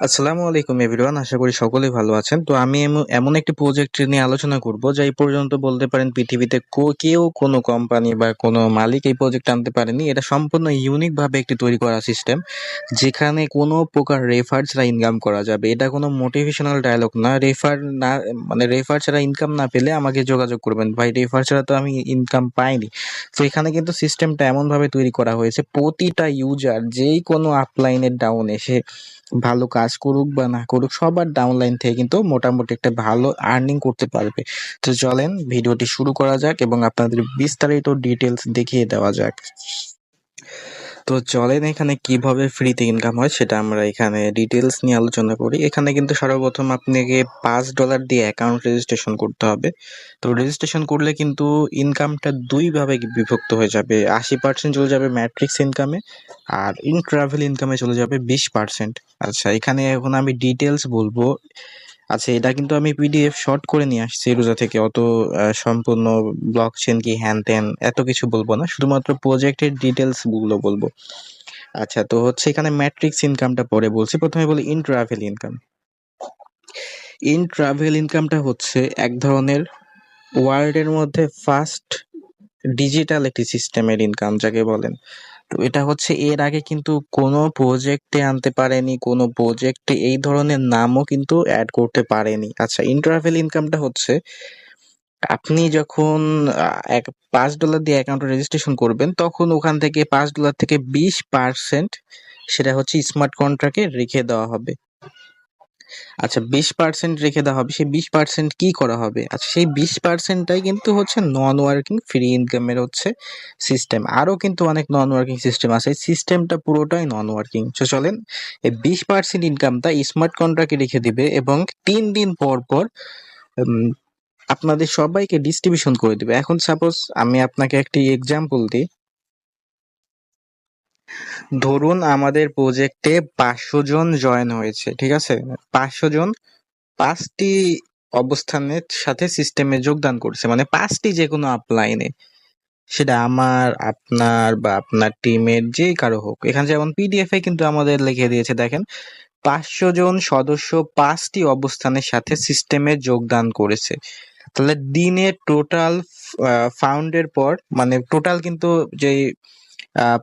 আসসালামু আলাইকুম এভরিওয়ান আশা করি সকলেই ভালো আছেন। তো আমি এম- এমন একটি প্রজেক্ট নিয়ে আলোচনা করব, যা এই পর্যন্ত বলতে পারেন পৃথিবীতে কেউ কোনো কোম্পানি বা কোনো মালিক এই প্রজেক্ট আনতে পারেনি। এটা সম্পূর্ণ ইউনিক ভাবে একটি তৈরি করা সিস্টেম যেখানে কোনো প্রকার রেফার ছাড়া ইনকাম করা যাবে। এটা কোনো মোটিভেশনাল ডায়লগ না। রেফার না মানে রেফার ছাড়া ইনকাম না পেলে আমাকে যোগাযোগ করবেন। ভাই রেফার ছাড়া তো আমি ইনকাম পাইনি। তো এখানে কিন্তু সিস্টেমটা এমনভাবে তৈরি করা হয়েছে, প্রতিটা ইউজার যেই কোনো আপলাইনের ডাউনে সে ভালো কাজ করুক বা না করুক, সবার ডাউনলাইন থেকে কিন্তু মোটামুটি একটা ভালো আর্নিং করতে পারবে। তো চলেন, ভিডিওটি শুরু করা যাক এবং আপনাদের বিস্তারিত ডিটেলস দেখিয়ে দেওয়া যাক। তো চলেন এখানে কীভাবে ফ্রিতে ইনকাম হয় সেটা আমরা এখানে ডিটেলস নিয়ে আলোচনা করি। এখানে কিন্তু সর্বপ্রথম আপনাকে পাঁচ ডলার দিয়ে অ্যাকাউন্ট রেজিস্ট্রেশন করতে হবে। তো রেজিস্ট্রেশন করলে কিন্তু ইনকামটা দুইভাবে বিভক্ত হয়ে যাবে। আশি পার্সেন্ট চলে যাবে ম্যাট্রিক্স ইনকামে আর ইন ট্রাভেল ইনকামে চলে যাবে বিশ পার্সেন্ট আচ্ছা এখানে এখন আমি ডিটেলস বলব। আচ্ছা এটা কিন্তু আমি পিডিএফ শর্ট করে নিয়ে আসছি রোজা থেকে। অত সম্পূর্ণ ব্লক চেন কি হ্যান ত্যান এত কিছু বলব না। শুধুমাত্র প্রজেক্টের ডিটেলসগুলো বলব। আচ্ছা তো হচ্ছে এখানে ম্যাট্রিক্স ইনকামটা পরে বলছি। প্রথমে বলি in travel income in travel ইনকামটা হচ্ছে এক ধরনের ওয়ার্ল্ডের মধ্যে ফার্স্ট ডিজিটাল একটি সিস্টেমের ইনকাম যাকে বলেন। তো এটা হচ্ছে এর আগে কিন্তু কোনো প্রজেক্টে আনতে পারেনি, কোনো প্রজেক্টে এই ধরনের নামও কিন্তু অ্যাড করতে পারেনি। আচ্ছা ইন্টারভেল ইনকামটা হচ্ছে, আপনি যখন এক, পাঁচ ডলার দিয়ে অ্যাকাউন্ট রেজিস্ট্রেশন করবেন, তখন ওখান থেকে পাঁচ ডলার থেকে বিশ পার্সেন্ট সেটা হচ্ছে স্মার্ট কন্ট্রাক্টে রেখে দেওয়া হবে। আচ্ছা বিশ পার্সেন্ট রেখে দেওয়া হবে, সেই বিশ পার্সেন্ট কি করা হবে? আচ্ছা সেই বিশ পার্সেন্টটাই কিন্তু হচ্ছে নন ওয়ার্কিং ফ্রি ইনকামের হচ্ছে সিস্টেম আরও কিন্তু অনেক নন ওয়ার্কিং সিস্টেম আছে, এই সিস্টেমটা পুরোটাই নন ওয়ার্কিং তো চলেন, এই বিশ পার্সেন্ট ইনকামটা স্মার্ট কন্ট্রাক্টে রেখে দিবে এবং তিন দিন পর পর আপনাদের সবাইকে ডিস্ট্রিবিউশন করে দিবে। এখন সাপোজ আমি আপনাকে একটি এক্সাম্পল দিই। ধরুন আমাদের প্রজেক্টে পাঁচশো জন জয়েন হয়েছে, ঠিক আছে? পাঁচশো জন পাঁচটি অবস্থানের সাথে সিস্টেমে যোগদান করছে মানে পাঁচটি যে কোনো আপলাইনে সেটা আমার, আপনার বা আপনার টিমের যে কারও হোক। এখানে যেমন পিডিএফ এ কিন্তু আমাদের লিখে দিয়েছে, দেখেন। পাঁচশো জন সদস্য পাঁচটি অবস্থানের সাথে সিস্টেমে যোগদান করেছে। তাহলে দিনে টোটাল ফাউন্ডের পর মানে টোটাল কিন্তু যে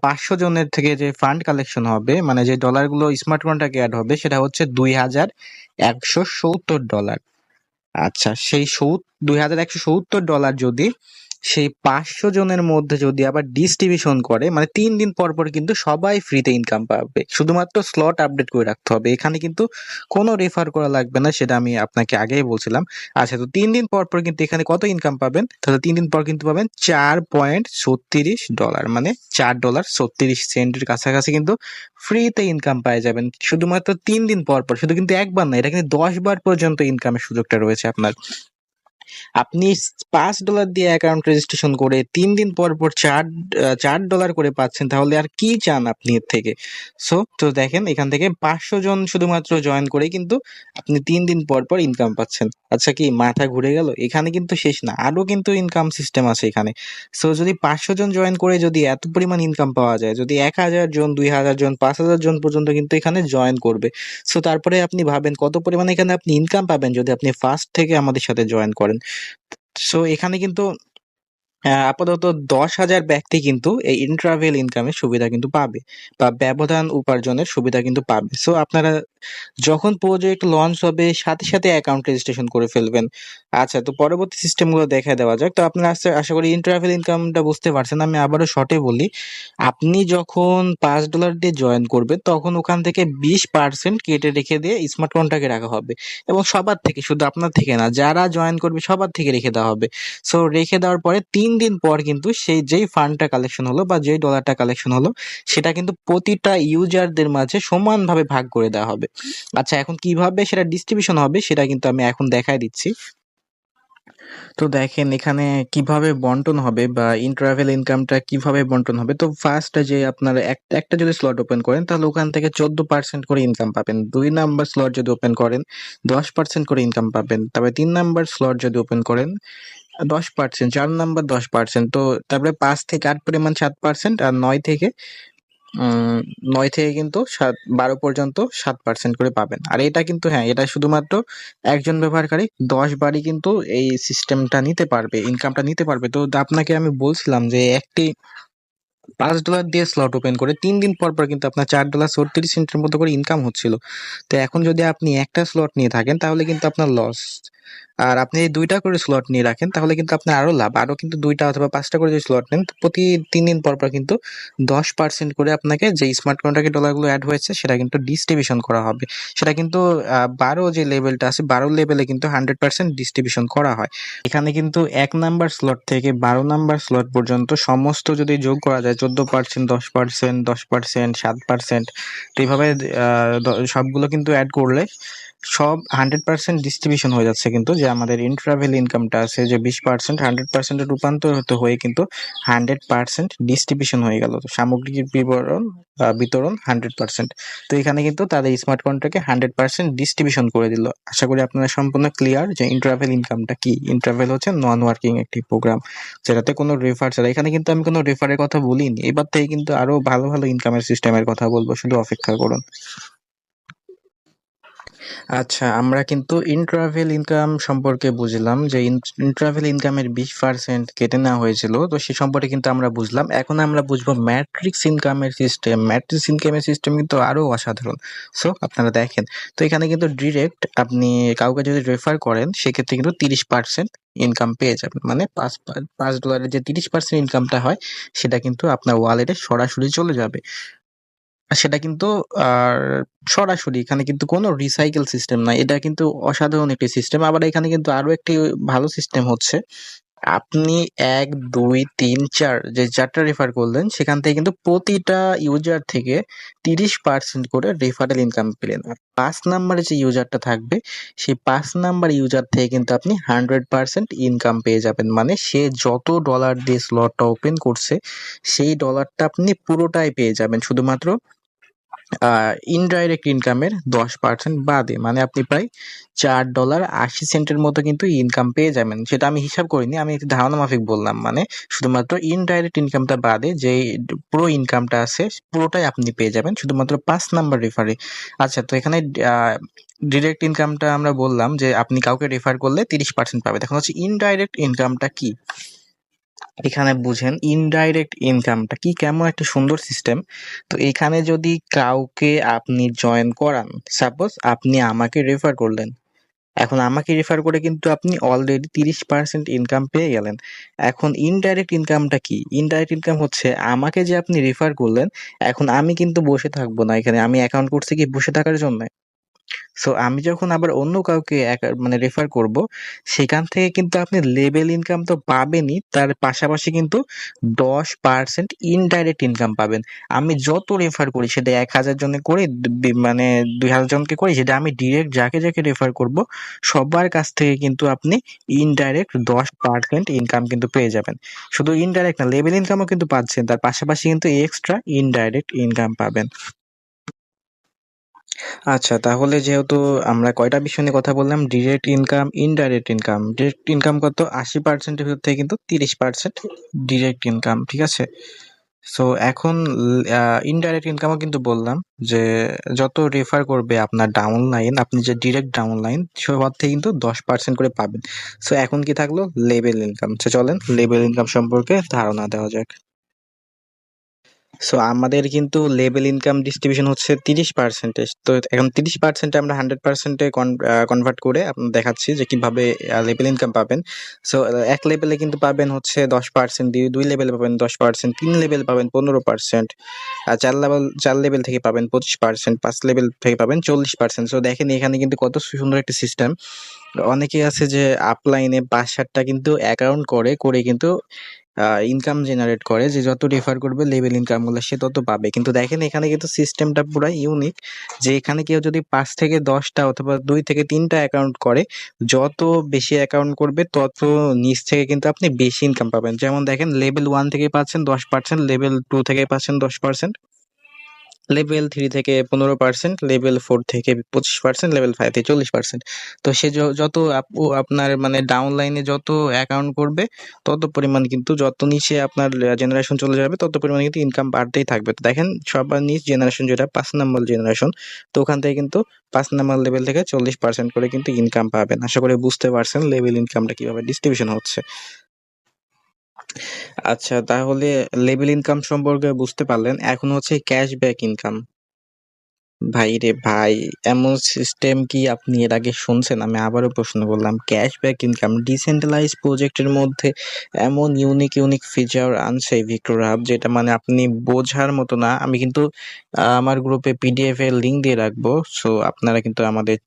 পাঁচশো জনের থেকে যে ফান্ড কালেকশন হবে মানে যে ডলারগুলো স্মার্ট কন্ট্রাক্টে অ্যাড হবে, সেটা হচ্ছে দুই হাজার একশো সত্তর ডলার আচ্ছা সেই সৌ দুই হাজার একশো সত্তর ডলার যদি সেই পাঁচশো জনের মধ্যে যদি আবার ডিস্ট্রিবিউশন করে মানে তিন দিন পর পর কিন্তু সবাই ফ্রিতে ইনকাম পাবে। শুধুমাত্র স্লট আপডেট করে রাখতে হবে। এখানে কিন্তু কোনো রেফার করা লাগবে না, সেটা আমি আপনাকে আগেই বলছিলাম। আচ্ছা তো তিন দিন পর পর কিন্তু এখানে কত ইনকাম পাবেন? তাহলে তিন দিন পর কিন্তু পাবেন চার পয়েন্ট ছত্রিশ ডলার মানে চার ডলার ছত্রিশ সেন্টের কাছাকাছি কিন্তু ফ্রিতে ইনকাম পেয়ে যাবেন। শুধুমাত্র তিন দিন পর পর, শুধু কিন্তু একবার না, এটা কিন্তু দশ বার পর্যন্ত ইনকামের সুযোগটা রয়েছে আপনার। আপনি পাঁচ ডলার দিয়ে অ্যাকাউন্ট রেজিস্ট্রেশন করে তিন দিন পর পর চার চার ডলার করে পাচ্ছেন, তাহলে আর কি চান আপনি এর থেকে? সো তো দেখেন, এখান থেকে পাঁচশো জন শুধুমাত্র জয়েন করে কিন্তু আপনি তিন দিন পর পর ইনকাম পাচ্ছেন। আচ্ছা কি, মাথা ঘুরে গেল? এখানে কিন্তু শেষ না আরও কিন্তু ইনকাম সিস্টেম আছে এখানে। সো যদি পাঁচশো জন জয়েন করে যদি এত পরিমাণ ইনকাম পাওয়া যায়, যদি এক হাজার জন, দুই হাজার জন, পাঁচ হাজার জন পর্যন্ত কিন্তু এখানে জয়েন করবে। সো তারপরে আপনি ভাবেন কত পরিমাণে এখানে আপনি ইনকাম পাবেন যদি আপনি ফার্স্ট থেকে আমাদের সাথে জয়েন করেন। সো এখানে কিন্তু আপাতত দশ হাজার ব্যক্তি কিন্তু এই ইন্ট্রাভেল ইনকামের সুবিধা কিন্তু পাবে বা ব্যবধান উপার্জনের সুবিধা কিন্তু পাবে। সো আপনারা যখন প্রজেক্ট লঞ্চ হবে, সাথে সাথে অ্যাকাউন্ট রেজিস্ট্রেশন করে ফেলবেন। আচ্ছা তো পরবর্তী সিস্টেমগুলো দেখা দেওয়া যাক। তো আপনারা আশা করি ইন্ট্রাভেল ইনকামটা বুঝতে পারছেন। আমি আবারও শর্টে বলি, আপনি যখন পাঁচ ডলার দিয়ে জয়েন করবেন, তখন ওখান থেকে বিশ পার্সেন্ট কেটে রেখে দিয়ে স্মার্ট কন্ট্রাক্টে রাখা হবে। এবং সবার থেকে, শুধু আপনার থেকে না, যারা জয়েন করবে, সবার থেকে রেখে দেওয়া হবে। সো রেখে দেওয়ার পরে তিন দিন পর কিন্তু সেই, যেই ফান্ডটা কালেকশন হলো বা যেই ডলারটা কালেকশন হলো, সেটা কিন্তু প্রতিটা ইউজারদের মাঝে সমানভাবে ভাগ করে দেওয়া হবে। আচ্ছা এখন কীভাবে সেটা ডিস্ট্রিবিউশন হবে সেটা কিন্তু আমি এখন দেখাই দিচ্ছি। তো দেখেন এখানে কীভাবে বন্টন হবে বা ইন্ট্রাভেল ইনকামটা কীভাবে বন্টন হবে। তো ফার্স্ট যে আপনার একটা যদি স্লট ওপেন করেন, তাহলে ওখান থেকে চোদ্দ পার্সেন্ট করে ইনকাম পাবেন। দুই নাম্বার স্লট যদি ওপেন করেন, দশ পার্সেন্ট করে ইনকাম পাবেন। তবে তিন নাম্বার স্লট যদি ওপেন করেন, দশ পার্সেন্ট চার নাম্বার দশ পার্সেন্ট তো তারপরে পাঁচ থেকে আট পরিমাণ সাত পার্সেন্ট আর নয় থেকে নয় থেকে কিন্তু সাত, বারো পর্যন্ত সাত পার্সেন্ট করে পাবেন। আর এটা কিন্তু হ্যাঁ এটা শুধুমাত্র একজন ব্যবহারকারী দশ বারই কিন্তু এই সিস্টেমটা নিতে পারবে ইনকামটা নিতে পারবে। তো আপনাকে আমি বলছিলাম যে একটি পাঁচ ডলার দিয়ে স্লট ওপেন করে তিন দিন পর পর কিন্তু আপনার চার ডলার ছত্রিশ সেন্টের মতো করে ইনকাম হচ্ছিল। তো এখন যদি আপনি একটা স্লট নিয়ে থাকেন, তাহলে কিন্তু আপনার লস আর আপনি দুইটা করে স্লট নিয়ে রাখেন, তাহলে কিন্তু আপনার আরও লাভ। আরও কিন্তু দুইটা অথবা পাঁচটা করে যদি স্লট নেন প্রতি তিন দিন পর পর কিন্তু দশ পার্সেন্ট করে আপনাকে যে স্মার্ট কন্ট্রাক্টে ডলারগুলো অ্যাড হয়েছে, সেটা কিন্তু ডিস্ট্রিবিউশন করা হবে। সেটা কিন্তু বারো যে লেভেলটা আছে, বারো লেভেলে কিন্তু হান্ড্রেড পার্সেন্ট ডিস্ট্রিবিউশন করা হয়। এখানে কিন্তু এক নাম্বার স্লট থেকে বারো নাম্বার স্লট পর্যন্ত সমস্ত যদি যোগ করা যায়, চোদ্দ পার্সেন্ট দশ পার্সেন্ট দশ পার্সেন্ট সাত পার্সেন্ট তো এইভাবে সবগুলো কিন্তু অ্যাড করলে সব হান্ড্রেড পার্সেন্ট ডিস্ট্রিবিউশন হয়ে যাচ্ছে কিন্তু, যে আমাদের ইন্ট্রাভেল ইনকামটা আছে যে বিশ পার্সেন্ট, হান্ড্রেড পার্সেন্টে রূপান্তরিত হয়ে কিন্তু হান্ড্রেড পার্সেন্ট ডিস্ট্রিবিউশন হয়ে গেল। সামগ্রিক বিবরণ বিতরণ হান্ড্রেড পার্সেন্ট। তো এখানে কিন্তু তাদের স্মার্ট কন্ট্রাক্টকে হান্ড্রেড পার্সেন্ট ডিস্ট্রিবিউশন করে দিল। আশা করি আপনারা সম্পূর্ণ ক্লিয়ার যে ইন্ট্রাভেল ইনকামটা কি? ইন্ট্রাভেল হচ্ছে নন ওয়ার্কিং একটি প্রোগ্রাম যেটাতে কোনো রেফার ছাড়া। এখানে কিন্তু আমি কোনো রেফারের কথা বলিনি। এবার থেকে কিন্তু আরও ভালো ভালো ইনকামের সিস্টেমের কথা বলব, শুধু অপেক্ষা করুন। আচ্ছা আমরা কিন্তু ইন্ট্রাভেল ইনকাম সম্পর্কে বুঝলাম যে ইন্ট্রাভেল ইনকামের বিশ পার্সেন্ট কেটে নেওয়া হয়েছিল, তো সে সম্পর্কে কিন্তু আমরা বুঝলাম। এখন আমরা বুঝব ম্যাট্রিক্স ইনকামের সিস্টেম ম্যাট্রিক্স ইনকামের সিস্টেম কিন্তু আরও অসাধারণ। সো আপনারা দেখেন, তো এখানে কিন্তু ডিরেক্ট আপনি কাউকে যদি রেফার করেন, সেক্ষেত্রে কিন্তু তিরিশ পার্সেন্ট ইনকাম পেয়ে যাবেন। মানে পাঁচ পাঁচ ডলারের যে তিরিশ পার্সেন্ট ইনকামটা হয়, সেটা কিন্তু আপনার ওয়ালেটে সরাসরি চলে যাবে। সেটা কিন্তু, আর সরাসরি এখানে কিন্তু কোনো রিসাইকেল সিস্টেম নাই। এটা কিন্তু অসাধারণ একটি সিস্টেম আবার এখানে কিন্তু আরও একটি ভালো সিস্টেম হচ্ছে। আপনি এক, দুই, তিন, চার যে চারটা রেফার করলেন, সেখান থেকে কিন্তু প্রতিটা ইউজার থেকে তিরিশ পার্সেন্ট করে রেফারেল ইনকাম পেলেন। আর পাঁচ নাম্বারে যে ইউজারটা থাকবে, সেই পাঁচ নাম্বার ইউজার থেকে কিন্তু আপনি হান্ড্রেড পার্সেন্ট ইনকাম পেয়ে যাবেন। মানে সে যত ডলার দিয়ে স্লটটা ওপেন করছে, সেই ডলারটা আপনি পুরোটাই পেয়ে যাবেন। শুধুমাত্র ইনডাইরেক্ট ইনকামের দশ পার্সেন্ট বাদে। মানে আপনি প্রায় চার ডলার আশি সেন্টের মতো কিন্তু ইনকাম পেয়ে যাবেন। সেটা আমি হিসাব করিনি, আমি একটি ধারণা মাফিক বললাম। মানে শুধুমাত্র ইনডাইরেক্ট ইনকামটা বাদে যে পুরো ইনকামটা আছে, পুরোটাই আপনি পেয়ে যাবেন। শুধুমাত্র পাঁচ নাম্বার রেফারে আচ্ছা তো এখানে ডিরেক্ট ইনকামটা আমরা বললাম যে আপনি কাউকে রেফার করলে তিরিশ পার্সেন্ট পাবে এখন হচ্ছে ইনডাইরেক্ট ইনকামটা কি? এখানে বুঝেন ইনডাইরেক্ট ইনকামটা কি কেমন একটা সুন্দর সিস্টেম তো এখানে যদি কাউকে আপনি জয়েন করান সাপোজ আপনি আমাকে রেফার করলেন। এখন আমাকে রেফার করে কিন্তু আপনি অলরেডি তিরিশ পার্সেন্ট ইনকাম পেয়ে গেলেন। এখন ইনডাইরেক্ট ইনকামটা কি? ইনডাইরেক্ট ইনকাম হচ্ছে আমাকে যে আপনি রেফার করলেন, এখন আমি কিন্তু বসে থাকব না এখানে। আমি অ্যাকাউন্ট করছি কি বসে থাকার জন্য? সো আমি যখন আবার অন্য কাউকে মানে রেফার করব, সেখান থেকে কিন্তু আপনি লেভেল ইনকাম তো পাবেনই, তার পাশাপাশি কিন্তু দশ পার্সেন্ট ইনডাইরেক্ট ইনকাম পাবেন। আমি যত রেফার করি, সেটা এক হাজার জনে করি মানে দুই হাজার জনকে করি, সেটা আমি ডিরেক্ট যাকে যাকে রেফার করব, সবার কাছ থেকে কিন্তু আপনি ইনডাইরেক্ট দশ পার্সেন্ট ইনকাম কিন্তু পেয়ে যাবেন। শুধু ইনডাইরেক্ট না লেভেল ইনকামও কিন্তু পাচ্ছেন, তার পাশাপাশি কিন্তু এক্সট্রা ইনডাইরেক্ট ইনকাম পাবেন। আচ্ছা তাহলে যেহেতু আমরা কয়টা বিষয় নিয়ে কথা বললাম? Direct income indirect income direct income কত? আশি পার্সেন্টের ভিতর থেকে কিন্তু তিরিশ পার্সেন্ট ডিরেক্ট ইনকাম ঠিক আছে? সো এখন ইনডাইরেক্ট ইনকামও কিন্তু বললাম যে, যত রেফার করবে আপনার ডাউন লাইন আপনি যে ডিরেক্ট ডাউন লাইন সবার থেকে কিন্তু দশ পার্সেন্ট করে পাবেন। সো এখন কি থাকল? লেবেল ইনকাম সো চলেন লেবেল ইনকাম সম্পর্কে ধারণা দেওয়া যাক। সো আমাদের কিন্তু লেভেল ইনকাম ডিস্ট্রিবিউশন হচ্ছে তিরিশ পার্সেন্টেজ তো, এখন তিরিশ পার্সেন্টে আমরা হান্ড্রেড পার্সেন্টে কনভার্ট করে আপনার দেখাচ্ছি যে কীভাবে লেভেল ইনকাম পাবেন। সো এক লেভেলে কিন্তু পাবেন হচ্ছে দশ পার্সেন্ট দুই লেভেলে পাবেন দশ পার্সেন্ট তিন লেভেল পাবেন পনেরো পার্সেন্ট আর চার লেভেল চার লেভেল থেকে পাবেন পঁচিশ পার্সেন্ট পাঁচ লেভেল থেকে পাবেন চল্লিশ পার্সেন্ট সো দেখেন এখানে কিন্তু কত সুন্দর একটা সিস্টেম অনেকে আছে যে আপলাইনে পাঁচ সাতটা কিন্তু অ্যাকাউন্ট করে করে কিন্তু ইনকাম জেনারেট করে যে যত রেফার করবে লেভেল ইনকামগুলো সে তত পাবে। কিন্তু দেখেন এখানে কিন্তু সিস্টেমটা পুরো ইউনিক যে এখানে কেউ যদি পাঁচ থেকে দশটা অথবা দুই থেকে তিনটা অ্যাকাউন্ট করে, যত বেশি অ্যাকাউন্ট করবে তত নিচ থেকে কিন্তু আপনি বেশি ইনকাম পাবেন। যেমন দেখেন লেভেল ওয়ান থেকে পাচ্ছেন দশ পার্সেন্ট লেভেল টু থেকে পাচ্ছেন দশ পার্সেন্ট লেভেল থ্রি থেকে পনেরো পার্সেন্ট লেভেল ফোর থেকে পঁচিশ পার্সেন্ট লেভেল ফাইভ থেকে চল্লিশ পার্সেন্ট তো সে যত আপ- আপনার মানে ডাউন লাইনে যত অ্যাকাউন্ট করবে, তত পরিমাণ কিন্তু যত নিচে আপনার জেনারেশন চলে যাবে, তত পরিমাণ কিন্তু ইনকাম বাড়তেই থাকবে। তো দেখেন, সবার নিচ জেনারেশন যেটা, পাঁচ নম্বর জেনারেশন তো ওখান থেকে কিন্তু পাঁচ নম্বর লেভেল থেকে চল্লিশ পার্সেন্ট করে কিন্তু ইনকাম পাবেন। আশা করি বুঝতে পারছেন লেভেল ইনকামটা কীভাবে ডিস্ট্রিবিউশন হচ্ছে। আচ্ছা তাহলে লেভেল ইনকাম সম্পর্কে বুঝতে পারলেন। এখন হচ্ছে ক্যাশব্যাক ইনকাম ভাই রে ভাই, এমন সিস্টেম কি আপনি এর আগে শুনছেন? আমি আবারও প্রশ্ন করলাম ক্যাশব্যাক ইনকাম ডিসেন্ট্রালাইজ প্রজেক্টের মধ্যে এমন ইউনিক ইউনিক ফিচার আনছে ভিক্টোর হাব যেটা মানে আপনি বোঝার মতো না। আমি কিন্তু আমার গ্রুপে পিডিএফ এর লিঙ্ক দিয়ে রাখব। সো আপনারা কিন্তু আমাদের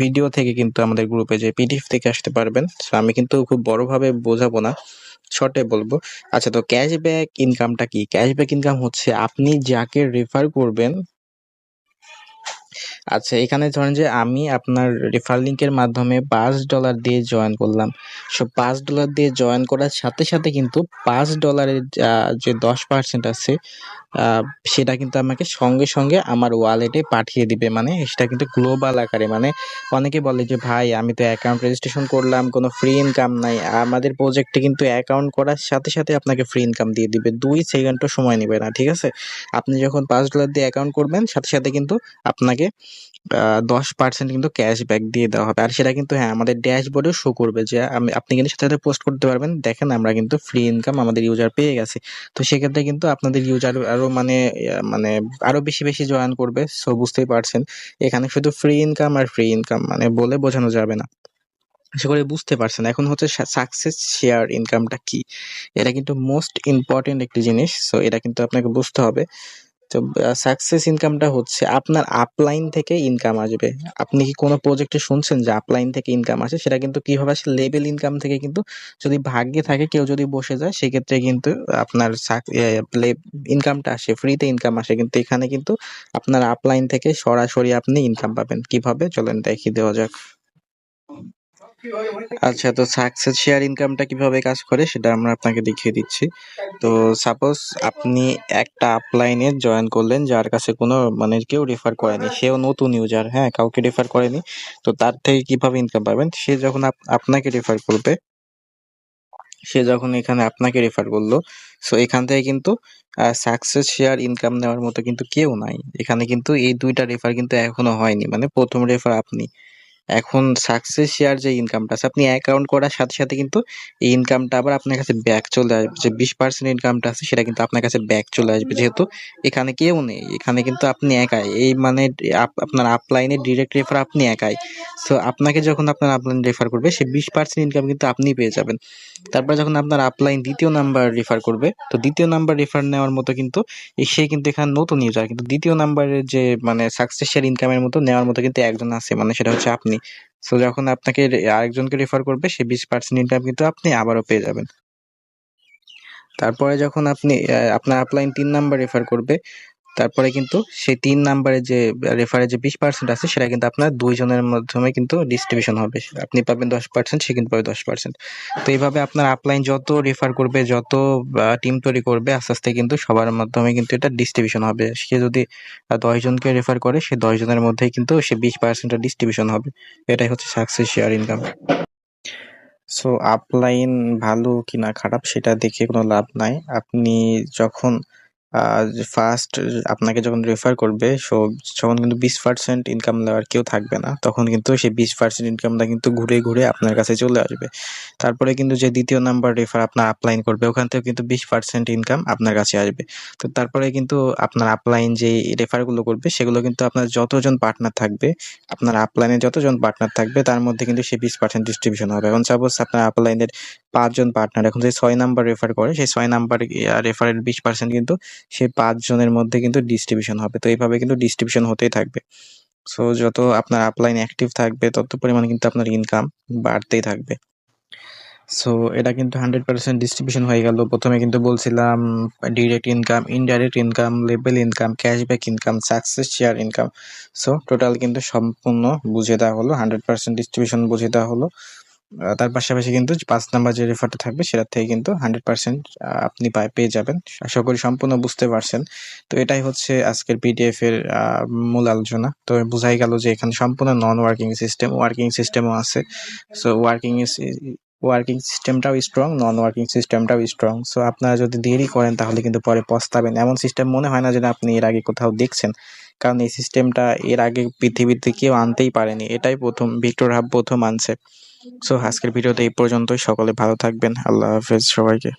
ভিডিও থেকে কিন্তু আমাদের গ্রুপে যে পিডিএফ থেকে আসতে পারবেন। সো আমি কিন্তু খুব বড়ভাবে বোঝাবো না। শর্টে বলব। আচ্ছা তো ক্যাশব্যাক ইনকামটা কি? ক্যাশব্যাক ইনকাম হচ্ছে আপনি যাকে রেফার করবেন আচ্ছা এখানে ধরেন যে আমি আপনার রেফার লিঙ্কের মাধ্যমে পাঁচ ডলার দিয়ে জয়েন করলাম। সো পাঁচ ডলার দিয়ে জয়েন করার সাথে সাথে কিন্তু পাঁচ ডলারের যে দশ পার্সেন্ট আছে সেটা কিন্তু আমাকে সঙ্গে সঙ্গে আমার ওয়ালেটে পাঠিয়ে দিবে। মানে সেটা কিন্তু গ্লোবাল আকারে। মানে অনেকে বলে যে, ভাই, আমি তো অ্যাকাউন্ট রেজিস্ট্রেশন করলাম, কোনো ফ্রি ইনকাম নাই। আমাদের প্রজেক্টে কিন্তু অ্যাকাউন্ট করার সাথে সাথে আপনাকে ফ্রি ইনকাম দিয়ে দিবে। দুই সেকেন্ডও সময় নেবে না, ঠিক আছে? আপনি যখন পাঁচ ডলার দিয়ে অ্যাকাউন্ট করবেন, সাথে সাথে কিন্তু আপনাকে দশ পার্সেন্ট কিন্তু ক্যাশব্যাক দিয়ে দেওয়া হবে। আর সেটা কিন্তু হ্যাঁ আমাদের ড্যাশবোর্ডেও শো করবে যে, আমি, আপনি কিন্তু সাথে সাথে পোস্ট করতে পারবেন। দেখেন, আমরা কিন্তু ফ্রি ইনকাম আমাদের ইউজার পেয়ে গেছে। তো সেক্ষেত্রে কিন্তু আপনাদের ইউজার আরও মানে মানে আরও বেশি বেশি জয়েন করবে। সো বুঝতেই পারছেন, এখানে শুধু ফ্রি ইনকাম আর ফ্রি ইনকাম মানে বলে বোঝানো যাবে না। আশা করি বুঝতে পারছেন। এখন হচ্ছে সাকসেস শেয়ার ইনকামটা কি? এটা কিন্তু মোস্ট ইম্পর্টেন্ট একটি জিনিস। সো এটা কিন্তু আপনাকে বুঝতে হবে। তো সাকসেস ইনকামটা হচ্ছে আপনার আপলাইন থেকে ইনকাম আসবে। আপনি কি কোনো প্রজেক্টে শুনছেন যে আপলাইন থেকে ইনকাম আসে? সেটা কিন্তু কীভাবে আসে? লেভেল ইনকাম থেকে কিন্তু যদি ভাগ্যে থাকে, কেউ যদি বসে যায়, সেক্ষেত্রে কিন্তু আপনার ইনকামটা আসে ফ্রিতে ইনকাম আসে। কিন্তু এখানে কিন্তু আপনার আপলাইন থেকে সরাসরি আপনি ইনকাম পাবেন। কীভাবে? চলেন দেখিয়ে দেওয়া যাক। আচ্ছা তো সাকসেস শেয়ার ইনকামটা কীভাবে কাজ করে সেটা আমরা আপনাকে দেখিয়ে দিচ্ছি। তো সাপোজ আপনি একটা আপলাইনে জয়েন করলেন, যার কাছে কোনো মানে কেউ রেফার করেনি, সেও নতুন ইউজার হ্যাঁ কাউকে রেফার করেনি, তো তার থেকে কীভাবে ইনকাম পাবেন? সে যখন আপ- আপনাকে রেফার করবে, সে যখন এখানে আপনাকে রেফার করল সো এখান থেকে কিন্তু সাকসেস শেয়ার ইনকাম নেওয়ার মতো কিন্তু কেউ নাই। এখানে কিন্তু এই দুইটা রেফার কিন্তু এখনও হয়নি মানে প্রথম রেফার আপনি। এখন সাকসেস শেয়ার যে ইনকামটা আছে, আপনি অ্যাকাউন্ট করার সাথে সাথে কিন্তু এই ইনকামটা আবার আপনার কাছে ব্যাক চলে আসবে। যে বিশ পার্সেন্ট ইনকামটা আছে, সেটা কিন্তু আপনার কাছে ব্যাক চলে আসবে। যেহেতু এখানে কেউ নেই, এখানে কিন্তু আপনি একাই। এই মানে আপ- আপনার আপলাইনে ডিরেক্ট রেফার আপনি একাই। সো আপনাকে যখন আপনার আপলাইন রেফার করবে, সে বিশ পার্সেন্ট ইনকাম কিন্তু আপনি পেয়ে যাবেন। তারপর যখন আপনার আপলাইন দ্বিতীয় নাম্বার রেফার করবে, তো দ্বিতীয় নাম্বার রেফার নেওয়ার মতো কিন্তু সে কিন্তু এখানে নতুন ইউজার কিন্তু দ্বিতীয় নাম্বারের যে মানে সাকসেস শেয়ার ইনকামের মতো নেওয়ার মতো কিন্তু একজন আছে। মানে সেটা হচ্ছে আপনি। সো যখন আপনাকে আরেকজনকে রেফার করবে সে বিশ পার্সেন্ট ইনকাম কিন্তু আপনি আবারও পেয়ে যাবেন। তারপরে যখন আপনি আপনার আপলাইন তিন নাম্বার রেফার করবে তারপরে কিন্তু সেই তিন নাম্বারে যে রেফারে যে বিশ পার্সেন্ট আছে, সেটা কিন্তু আপনার দুইজনের মাধ্যমে কিন্তু ডিস্ট্রিবিউশন হবে। আপনি পাবেন দশ পার্সেন্ট সে কিন্তু পাবে দশ পার্সেন্ট তো এইভাবে আপনার আপলাইন যত রেফার করবে, যত টিম তৈরি করবে, আস্তে আস্তে কিন্তু সবার মাধ্যমে কিন্তু এটা ডিস্ট্রিবিউশন হবে। সে যদি দশ জনকে রেফার করে, সে দশ জনের মধ্যেই কিন্তু সে বিশ পার্সেন্টটা ডিস্ট্রিবিউশন হবে। এটাই হচ্ছে success share income so upline ভালো কিনা খারাপ, সেটা দেখে কোনো লাভ নাই। আপনি যখন ফার্স্ট আপনাকে যখন রেফার করবে, সো যখন কিন্তু বিশ পার্সেন্ট ইনকাম দেওয়ার কেউ থাকবে না। তখন কিন্তু সেই বিশ পার্সেন্ট ইনকামটা কিন্তু ঘুরে ঘুরে আপনার কাছে চলে আসবে। তারপরে কিন্তু যে দ্বিতীয় নাম্বার রেফার আপনার আপলাইন করবে, ওখান থেকে কিন্তু বিশ পার্সেন্ট ইনকাম আপনার কাছে আসবে। তো তারপরে কিন্তু আপনার আপলাইন যে রেফারগুলো করবে, সেগুলো কিন্তু আপনার যতজন পার্টনার থাকবে, আপনার আপলাইনে যতজন পার্টনার থাকবে, তার মধ্যে কিন্তু সেই বিশ পার্সেন্ট ডিস্ট্রিবিউশন হবে। এখন সাপোজ আপনার আপলাইনের পাঁচজন পার্টনার এখন যে ছয় নাম্বার রেফার করে, সেই ছয় নাম্বার রেফারের বিশ পার্সেন্ট কিন্তু সেই পাঁচজনের মধ্যে কিন্তু ডিস্ট্রিবিউশন হবে। তো এইভাবে কিন্তু ডিস্ট্রিবিউশন হতেই থাকবে। সো যত আপনার আপলাইন অ্যাক্টিভ থাকবে, তত পরিমাণে কিন্তু আপনার ইনকাম বাড়তেই থাকবে। সো এটা কিন্তু হান্ড্রেড পার্সেন্ট ডিস্ট্রিবিউশন হয়ে গেল। প্রথমে কিন্তু বলছিলাম direct income indirect income label income cashback income success share income so total কিন্তু সম্পূর্ণ বুঝে দেওয়া হলো হান্ড্রেড পার্সেন্ট ডিস্ট্রিবিউশন বুঝে দেওয়া হলো। তার পাশাপাশি কিন্তু পাঁচ নাম্বার যে রেফারটা থাকবে, সেটার থেকে কিন্তু হান্ড্রেড পার্সেন্ট আপনি পায়- পেয়ে যাবেন। আশা করি সম্পূর্ণ বুঝতে পারছেন। তো এটাই হচ্ছে আজকের পিডিএফ এর মূল আলোচনা। তো বোঝাই গেল যে এখানে সম্পূর্ণ নন ওয়ার্কিং সিস্টেম ওয়ার্কিং সিস্টেমও আছে। সো ওয়ার্কিং ওয়ার্কিং সিস্টেমটাও স্ট্রং নন ওয়ার্কিং সিস্টেমটাও স্ট্রং সো আপনারা যদি দেরি করেন, তাহলে কিন্তু পরে পস্তাবেন। এমন সিস্টেম মনে হয় না যে আপনি এর আগে কোথাও দেখছেন। কারণ এই সিস্টেমটা এর আগে পৃথিবীতে কেউ আনতেই পারেনি। এটাই প্রথম, ভিক্টর হাব প্রথম আনছে। সো আজকের ভিডিওতে এই পর্যন্তই। সকলে ভালো থাকবেন। আল্লাহ হাফেজ সবাইকে।